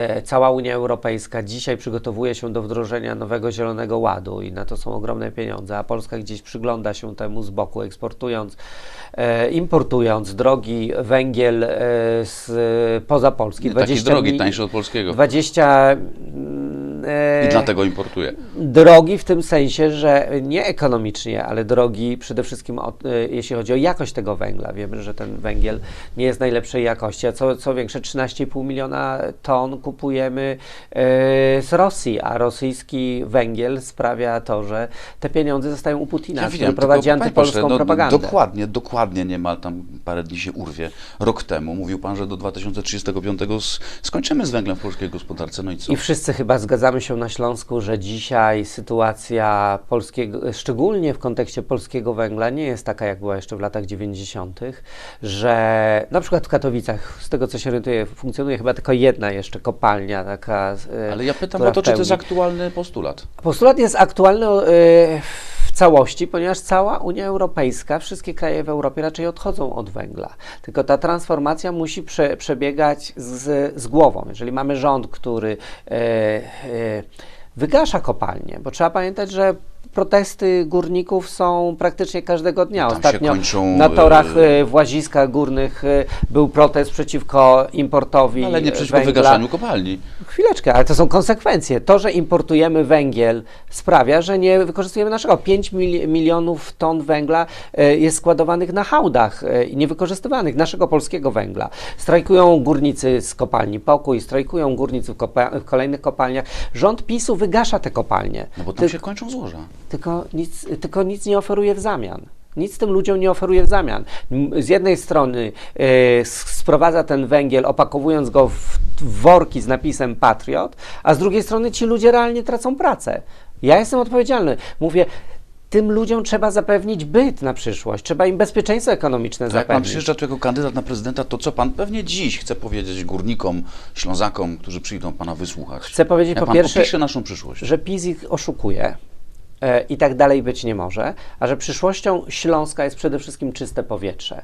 E, Cała Unia Europejska dzisiaj przygotowuje się do wdrożenia nowego Zielonego Ładu i na to są ogromne pieniądze, a Polska gdzieś przygląda się temu z boku, eksportując, e, importując drogi węgiel e, z poza Polski. Nie taki drogi, tańszy od polskiego. 20 mm, e, I dlatego importuje. drogi w tym sensie, że nie ekonomicznie, ale drogi przede wszystkim o, e, jeśli chodzi o jakość tego węgla. Wiemy, że ten węgiel nie jest najlepszej jakości, a co, co większe 13,5 miliona ton kupujemy e, z Rosji, a rosyjski węgiel sprawia to, że te pieniądze zostają u Putina, który wiem, prowadzi tylko, antypolską pośle, no, propagandę. Dokładnie, dokładnie niemal tam parę dni się urwie. Rok temu mówił pan, że do 2035 s- skończymy z węglem w polskiej gospodarce. No i co? I wszyscy chyba zgadzamy się na Śląsku, że dzisiaj sytuacja polskiego, szczególnie w kontekście polskiego węgla, nie jest taka, jak była jeszcze w latach 90., że na przykład w Katowicach, z tego co się orientuję, funkcjonuje chyba tylko jedna jeszcze kopalnia taka. e, Ale ja pytam o to, czy to jest aktualny postulat. Postulat jest aktualny w całości, ponieważ cała Unia Europejska, wszystkie kraje w Europie raczej odchodzą od węgla. Tylko ta transformacja musi prze, przebiegać z, z głową. Jeżeli mamy rząd, który e, e, wygasza kopalnie, bo trzeba pamiętać, że protesty górników są praktycznie każdego dnia. Tam Ostatnio kończą, na torach e, e, w Łaziskach Górnych e, był protest przeciwko importowi Ale nie przeciwko węgla. wygaszaniu kopalni. Chwileczkę, ale to są konsekwencje. To, że importujemy węgiel sprawia, że nie wykorzystujemy naszego. 5 mil, milionów ton węgla jest składowanych na hałdach i niewykorzystywanych, naszego polskiego węgla. Strajkują górnicy z kopalni Pokój, strajkują górnicy w, w kolejnych kopalniach. Rząd PiSu wygasza te kopalnie. No bo tam Ty- się kończą złoża. Tylko nic, tylko nic nie oferuje w zamian. Nic tym ludziom nie oferuje w zamian. Z jednej strony s- sprowadza ten węgiel, opakowując go w, worki z napisem Patriot, a z drugiej strony ci ludzie realnie tracą pracę. Ja jestem odpowiedzialny. Mówię, tym ludziom trzeba zapewnić byt na przyszłość, trzeba im bezpieczeństwo ekonomiczne Jak pan zapewnić. przyjeżdża tu jako kandydat na prezydenta, to co pan pewnie dziś chce powiedzieć górnikom, ślązakom, którzy przyjdą pana wysłuchać? Chcę powiedzieć Jak po pan pierwsze, naszą przyszłość? że PiS ich oszukuje i tak dalej być nie może, a że przyszłością Śląska jest przede wszystkim czyste powietrze.